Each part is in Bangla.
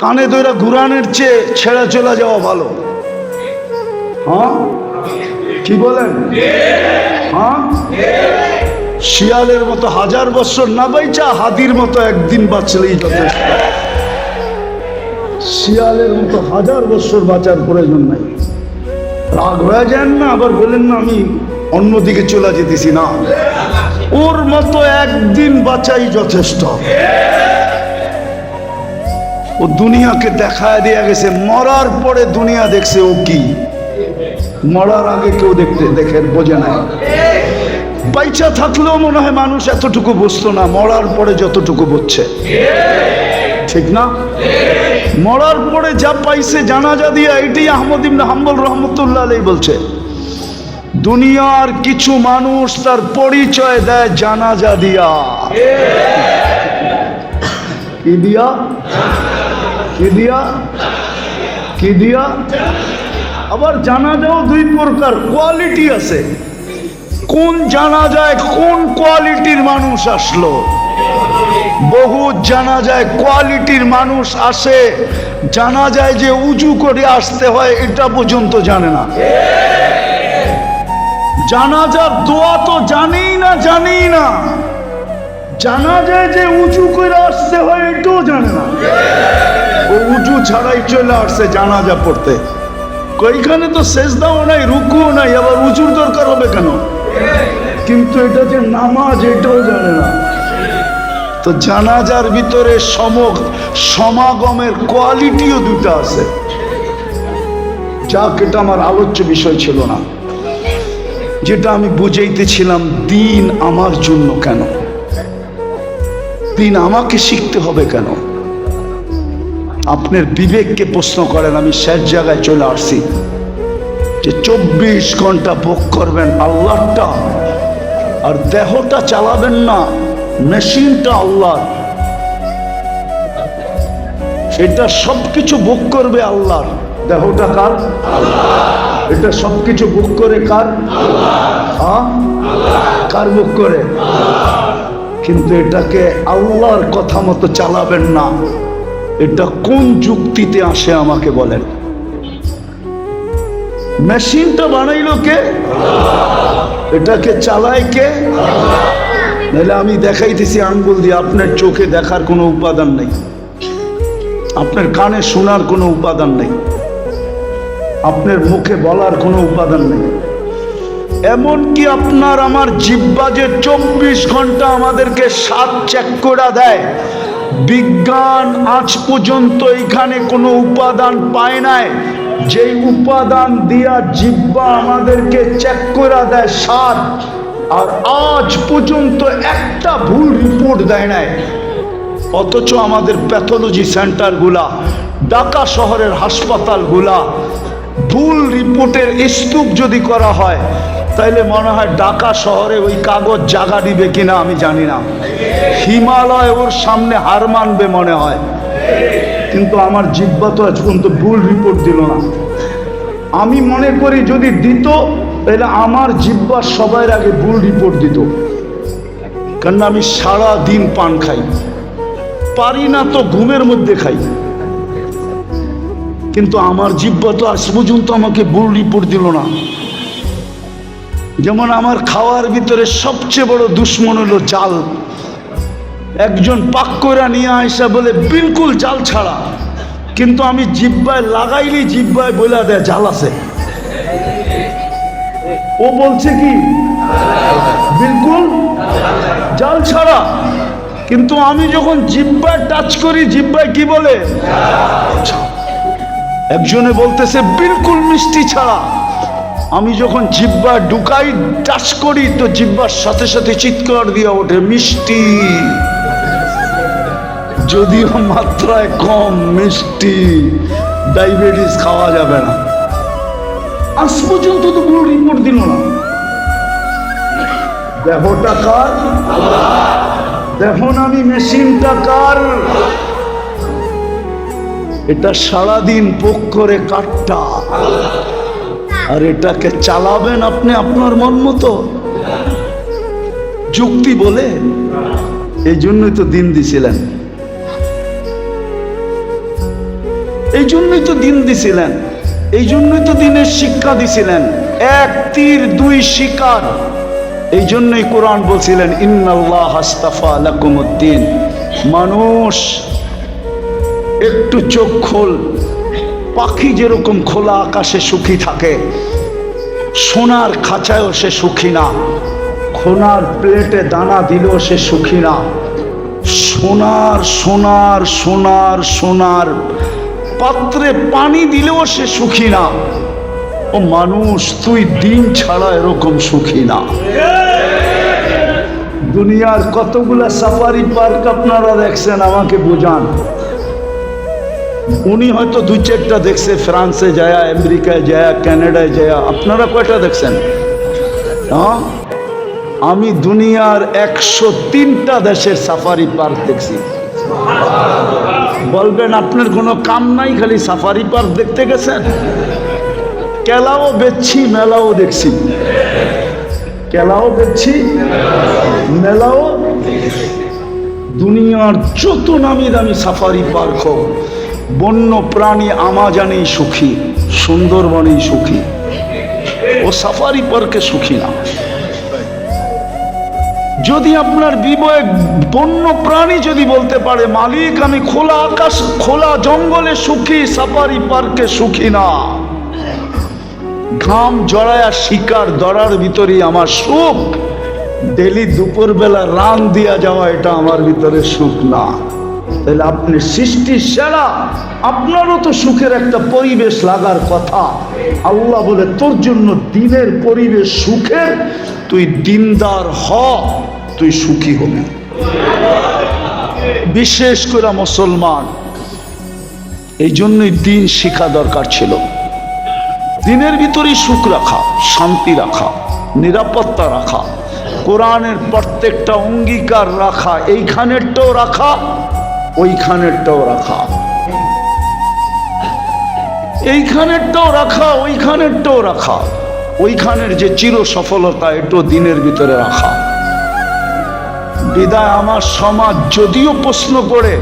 কানে দইরা ঘুরানের চেয়ে ছেড়ে চলে যাওয়া ভালো। হ্যাঁ? কি বলেন? হ্যাঁ? শিয়ালের মতো হাজার বছর না বাইচা হাদির মতো একদিন বাঁচলেই যথেষ্ট। শিয়ালের মতো হাজার বছর বাঁচার প্রয়োজন নাই। রাগ হয়ে যান না, আবার বলেন না, আমি অন্যদিকে চলে যেতেছি না। ওর মতো একদিন বাঁচাই যথেষ্ট। ও দুনিয়াকে দেখায় দিয়ে গেছে। মরার পরে দুনিয়া দেখছে ও কি? মরার আগে কেউ দেখতে, দেখে, বোঝে না বাইচা থাকলেও মনে হয় মানুষ এতটুকু বুঝতো না, মরার পরে যতটুকু বুঝছে। ঠিক না? মরার পরে যা পাইছে জানাজা দিয়া এটাই আহমদ ইবনে হাম্বল রহমতুল্লাহ আলাই বলছে, দুনিয়ার কিছু মানুষ তার পরিচয় দেয় জানাজা দিয়া। কি দিয়া? কি দিয়া? কি দিয়া? আবার জানাজাও দুই প্রকার কোয়ালিটি আছে। কোন জানা যায় কোন কোয়ালিটির মানুষ আসলো? বহু জানা যায় কোয়ালিটির মানুষ আসে। জানা যায় যে উঁচু করে আসতে হয়, এটা পর্যন্ত জানে না। জানা জানাজার দোয়া তো জানেই না জানেই না। জানা যায় যে উঁচু করে আসতে হয়, এটাও জানে না। উঁচু ছাড়াই চলে আসছে জানাজা পড়তে। কইখানে তো শেষ দাও নাই, রুকুও নাই, আবার উঁচুর দরকার হবে কেন? কিন্তু এটা যে নামাজ, এটাও জানে না। তো জানাজার ভিতরে সমক সমাগমের কোয়ালিটিও দুটো আছে। যাক, এটা আমার আলোচ্য বিষয় ছিল না। যেটা আমি বুঝাইতেছিলাম, দিন আমার জন্য কেন? দিন আমাকে শিখতে হবে কেন? আপনার বিবেককে প্রশ্ন করেন, আমি শেষ জায়গায় চলে আসছি। যে চব্বিশ ঘণ্টা ভোগ করবেন আল্লাহটা আর দেহটা চালাবেন না, মেশিনটা আল্লাহ এটা সবকিছু ভোগ করবে আল্লাহর। দেহটা কার? এটা সবকিছু ভোগ করে কার? হ্যাঁ? কার ভোগ করে? কিন্তু এটাকে আল্লাহর কথা মতো চালাবেন না। এটা কোন যুক্তিতে আসে আমাকে বলেন? মেশিনটা বানাইলো কে? এটাকে চালায় কে? নাহলে আমি দেখাইতেছি আঙ্গুল দিয়ে, আপনার চোখে দেখার কোনো উপাদান নেই। আপনার কানে শোনার কোনো উপাদান নেই। আপনার মুখে বলার কোনো উপাদান নেই। এমনকি আপনার আমার জিব্বা যে চব্বিশ ঘণ্টা আমাদেরকে সাত চেক করে দেয় বিজ্ঞান আজ পর্যন্ত এখানে কোনো উপাদান পায় নাই। যেই উপাদান দিয়া জিব্বা আমাদেরকে চেক করে দেয় সাত আর আজ পর্যন্ত একটা ভুল রিপোর্ট দেয় নাই। অথচ আমাদের প্যাথোলজি সেন্টারগুলা ঢাকা শহরের হাসপাতালগুলা, ভুল রিপোর্টের স্তূপ যদি করা হয় তাইলে মনে হয় ঢাকা শহরে ওই কাগজ জাগা দিবে কিনা আমি জানি না। হিমালয় ওর সামনে হার মানবে মনে হয়। কিন্তু আমার জিব্বা তো আজ পর্যন্ত ভুল রিপোর্ট দিল না। আমি মনে করি যদি দিত তাহলে আমার জিব্বা সবার আগে ভুল রিপোর্ট দিত। কারণ আমি সারা দিন পান খাই। পারি না তো ঘুমের মধ্যে খাই। কিন্তু আমার জিব্বা তো আজ পর্যন্ত আমাকে ভুল রিপোর্ট দিল না। যেমন আমার খাওয়ার ভিতরে সবচেয়ে বড় দুশ্মন হলো জাল। একজন পাক করে নিয়ে আসা বলে, বিলকুল জাল ছাড়া। কিন্তু আমি জিব্বায় লাগাইলি, জিব্বায় বলে দেয় জাল আছে। ও বলছে কি, বিলকুল জাল ছাড়া। কিন্তু আমি যখন জিব্বায় টাচ করি, জিব্বায় কি বলে? একজনে বলতেছে, বিলকুল মিষ্টি ছাড়া। আমি যখন জিব্বা ঢুকাই, টাচ করি, তো জিব্বার সাথে সাথে চিৎকার দিয়ে ওঠে, মিষ্টি। যদিও মাত্রায় কম মিষ্টি, ডায়াবেটিস খাওয়া যাবে না। আজ পর্যন্ত তো কোনো রিপোর্ট দিল না। দেহটা কার? দেখুন আমি মেশিনটা কার? এটা সারাদিন পোক করে কাটটা। আর এটাকে চালাবেন আপনি আপনার মন মতো। যুক্তি বলে এই জন্যই তো দিন দিছিলেন। এই জন্যই তো দিন দিছিলেন। এই জন্যই তো দিনের শিক্ষা দিছিলেন। এক তীর, দুই শিকার। এই জন্যই কোরআন বলছিলেন, ইন্নাল্লাহ হাস্তাফা লাকুমুদ্দিন মানুষ, একটু চোখ খোল। পাখি যেরকম খোলা আকাশে সুখী থাকে, সোনার খাঁচায়ও সে সুখী না সোনার প্লেটে দানা দিলেও সে সুখী না। সোনার সোনার সোনার সোনার পাত্রে পানি দিলেও সে সুখী না। ও মানুষ, তুই দিন ছাড়া এরকম সুখী না। দুনিয়ার কতগুলা সাফারি পার্ক আপনারা দেখছেন, আমাকে বোঝান। উনি হয়তো দুই চারটা দেখছে, ফ্রান্সে যায়, আমেরিকায় যায়, কানাডায় যায়। আপনারা কয়টা দেখছেন? হ্যাঁ? আমি দুনিয়ার একশো তিনটা দেশের সাফারি পার্ক দেখছি। বলবেন, আপনার কোনো কাম নাই, খালি সাফারি পার্ক দেখতে গেছেন? কেলাও বেচছি, মেলাও দেখছি। কেলাও বেচছি, মেলাও দুনিয়ার যত নামি দামি সাফারি পার্ক হোক বন্য প্রাণী আমাজানেই সুখী, সুন্দরবনেই সুখী। ও সাফারি পার্কে সুখী না। যদি আপনার বিবয়ে বন্য প্রাণী যদি বলতে পারে, মালিক, আমি খোলা আকাশ, খোলা জঙ্গলে সুখী, সাফারি পার্কে সুখী না। ঘাম জড়ায়া শিকার দরার ভিতরেই আমার সুখ। ডেলি দুপুরবেলা রান দিয়া যাওয়া, এটা আমার ভিতরে সুখ না। তাহলে আপনি সৃষ্টির সেরা, আপনারও তো সুখের একটা পরিবেশ লাগার কথা। আল্লাহ বলে, তোর জন্য দিনের পরিবেশ সুখের, তুই দিনদার হ, তুই সুখী হবি। বিশেষ করে মুসলমান, এই জন্যই দিন শিখা দরকার ছিল। দিনের ভিতরেই সুখ রাখা, শান্তি রাখা, নিরাপত্তা রাখা, কোরআনের প্রত্যেকটা অঙ্গীকার রাখা, এইখানেরটাও রাখা ওইখানেরটাও রাখা। এইখানেরটাও রাখা, ওইখানেরটাও রাখা। ওইখানের যে চির সফলতা এটাও দিনের ভিতরে রাখা। বিদায়, আমার সমাজ যদিও প্রশ্ন করে,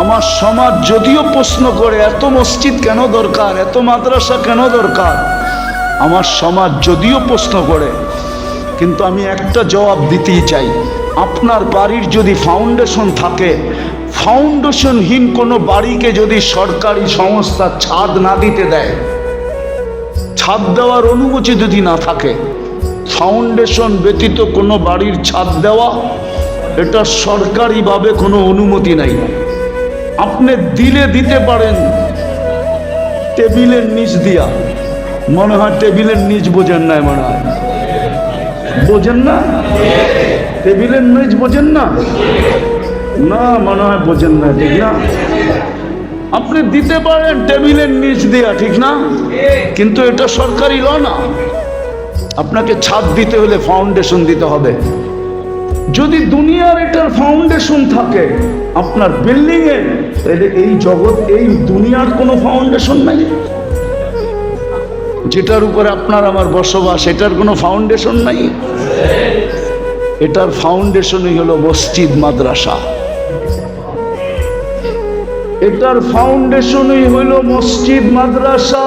আমার সমাজ যদিও প্রশ্ন করে, এত মসজিদ কেন দরকার, এত মাদ্রাসা কেন দরকার? আমার সমাজ যদিও প্রশ্ন করে, কিন্তু আমি একটা জবাব দিতেই চাই। আপনার বাড়ির যদি ফাউন্ডেশন থাকে ফাউন্ডেশনহীন কোনো বাড়িকে যদি সরকারি সংস্থা ছাদ না দিতে দেয়, ছাদ দেওয়ার অনুমতি যদি না থাকে ফাউন্ডেশন ব্যতীত কোনো বাড়ির ছাদ দেওয়া, এটা সরকারিভাবে কোনো অনুমতি নাই। আপনি দিলে দিতে পারেন, টেবিলের নিচ দিয়া। মনে হয় টেবিলের নিচ বোঝেন না মনে হয়। বোঝেন না? টেবিলের নিচ বোঝেন না? না, মনে হয় বোঝেন না, ঠিক না? আপনি দিতে পারেন টেবিলের নিচ দিয়া, ঠিক না? কিন্তু এটা সরকারি ল না। আপনাকে ছাদ দিতে হলে ফাউন্ডেশন দিতে হবে। যদি দুনিয়ার এটার ফাউন্ডেশন থাকে, আপনার বিল্ডিং এ, তাহলে এই জগৎ, এই দুনিয়ার কোনো ফাউন্ডেশন নাই। যেটার উপরে আপনার আমার বসবাস, এটার কোনো ফাউন্ডেশন নাই। এটার ফাউন্ডেশনই হলো মসজিদ, মাদ্রাসা। এটার ফাউন্ডেশনই হইল মসজিদ, মাদ্রাসা।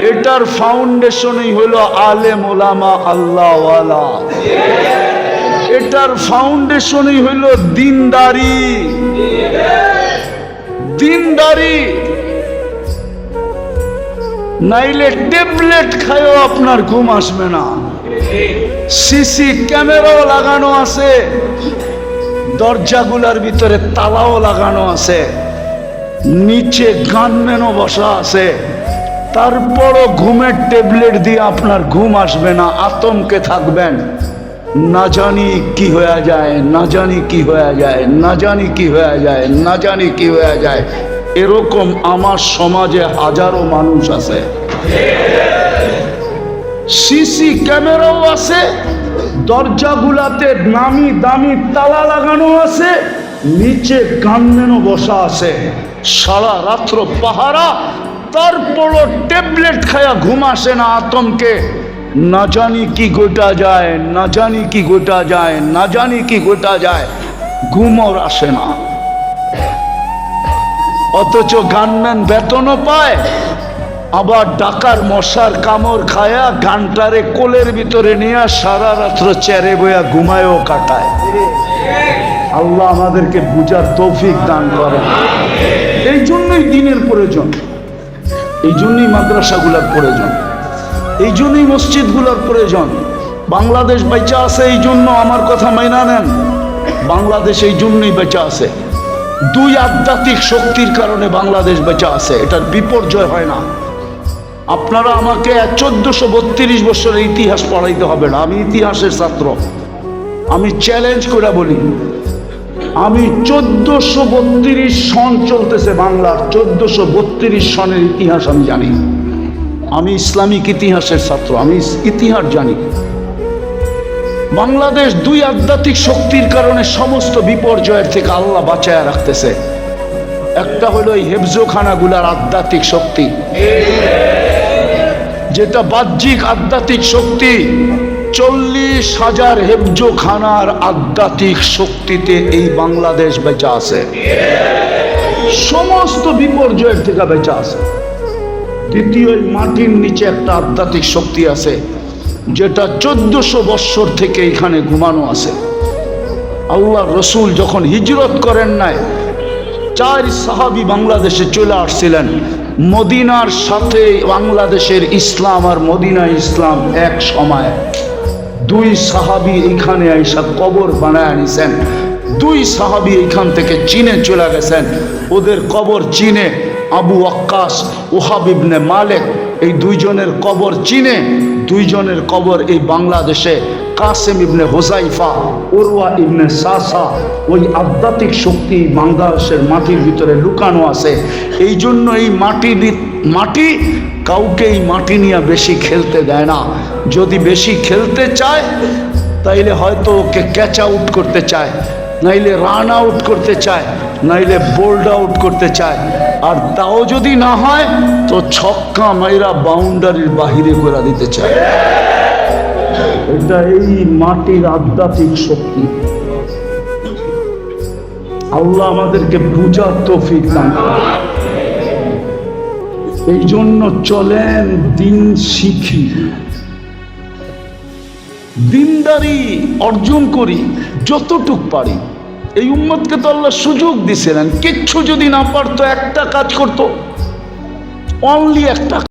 এটার ফাউন্ডেশনই হইল আলে মোলামা আল্লাহওয়ালা। এটার ফাউন্ডেশনই হইল দিনদারি। দিনদারি। নাইলে ট্যাবলেট খায়ও আপনার ঘুম আসবে না। সিসি ক্যামেরাও লাগানো আছে। দরজাগুলার ভিতরে তালাও লাগানো আছে। নিচে গানম্যানও বসা আছে। তারপরও ঘুমের ট্যাবলেট দিয়ে আপনার ঘুম আসবে না, আতঙ্কে থাকবেন। না জানি কি হয়ে যায়, না জানি কি হয়ে যায়, না জানি কি হয়ে যায়, না জানি কি হয়ে যায়। এরকম আমার সমাজে হাজারো মানুষ আছে। সিসি ক্যামেরাও আছে, দরজাগুলাতে নামি দামি তালা লাগানো আছে, নিচে গানম্যানও বসা আছে। সারা রাত্র পাহারা, তারপরও ট্যাবলেট খায়া ঘুম আসে না আতঙ্কে। না জানি কি গোটা যায়, না জানি কি গোটা যায়, না জানি কি গোটা যায় ঘুম ওর আসে না। অথচ গানম্যান বেতনও পায়। আবার ডাকার মশার কামড় খায়া গানটারে কোলের ভিতরে নিয়ে সারা রাত্র চেরে বইয়া ঘুমায়ও কাটায়। আল্লাহ আমাদেরকে বুঝার তৌফিক দান করে। এই জন্যই দিনের প্রয়োজন। এই জন্যই মাদ্রাসাগুলোর প্রয়োজন। এই জন্যই মসজিদগুলোর প্রয়োজন। বাংলাদেশ বেঁচে আছে এই জন্য আমার কথা মাইনা নেন। বাংলাদেশ এই জন্যই বেঁচে আছে। দুই আধ্যাত্মিক শক্তির কারণে বাংলাদেশ বেঁচে আছে, এটার বিপর্যয় হয় না। আপনারা আমাকে চোদ্দশো বত্রিশ বছরের ইতিহাস পড়াইতে হবে না, আমি ইতিহাসের ছাত্র। আমি চ্যালেঞ্জ করে বলি, আমি চোদ্দশো বত্রিশ সন চলতেছে বাংলার, চোদ্দশো বত্রিশ সনের ইতিহাস আমি জানি। আমি ইসলামিক ইতিহাসের ছাত্র, আমি ইতিহাস জানি। বাংলাদেশ দুই আধ্যাত্মিক শক্তির কারণে সমস্ত বিপর্যয়ের থেকে আল্লাহ বাঁচায় রাখতেছে। একটা হলো এই হেফজোখানাগুলার আধ্যাত্মিক শক্তি। যেটা বাহ্যিক আধ্যাত্মিক শক্তি, চল্লিশ হাজার হেফজোখানার আধ্যাত্মিক শক্তিতে এই বাংলাদেশ বেঁচে আছে। সমস্ত বিপর্যয়ের থেকে বেঁচে আছে। দ্বিতীয় মাটির নিচে একটা আধ্যাত্মিক শক্তি আছে। যেটা চোদ্দশো বৎসর থেকে এখানে ঘুমানো আছে। আল্লাহ রসুল যখন হিজরত করেন নাই, চার সাহাবি বাংলাদেশে চলে আসছিলেন। মদিনার সাথে বাংলাদেশের ইসলাম আর মদিনা ইসলাম এক সময়। দুই সাহাবি এখানে আইসা কবর বানায় আনিছেন। দুই সাহাবি এখান থেকে চীনে চলে গেছেন। ওদের কবর চীনে আবু আক্কাস ওহাবিবনে মালেক এই দুইজনের কবর চীনে, দুইজনের কবর এই বাংলাদেশে কাসেম ইবনে হোসাইফা ওরওয়া ইবনে সাসা, ওই আধ্যাত্মিক শক্তি বাংলাদেশের মাটির ভিতরে লুকানো আছে। এই জন্য এই মাটি মাটি কাউকে এই মাটি নিয়ে বেশি খেলতে দেয় না। যদি বেশি খেলতে চায়, তাইলে হয়তো ওকে ক্যাচ আউট করতে চায়, নাইলে রান আউট করতে চায়, নাইলে বোল্ড আউট করতে চায়। আর তাও যদি না হয়, তো ছক্কা মাইরা বাউন্ডারির বাহিরে করে দিতে চায়। এটা এই মাটির আধ্যাত্মিক শক্তি। আল্লাহ আমাদেরকে বুঝার তৌফিক দান। এই জন্য চলেন দিন শিখি। দিনদারি অর্জন করি, যতটুক পারি। এই উম্মতকে তো আল্লাহ সুযোগ দিছিলেন। কিচ্ছু যদি না পারতো, একটা কাজ করতো। অনলি একটা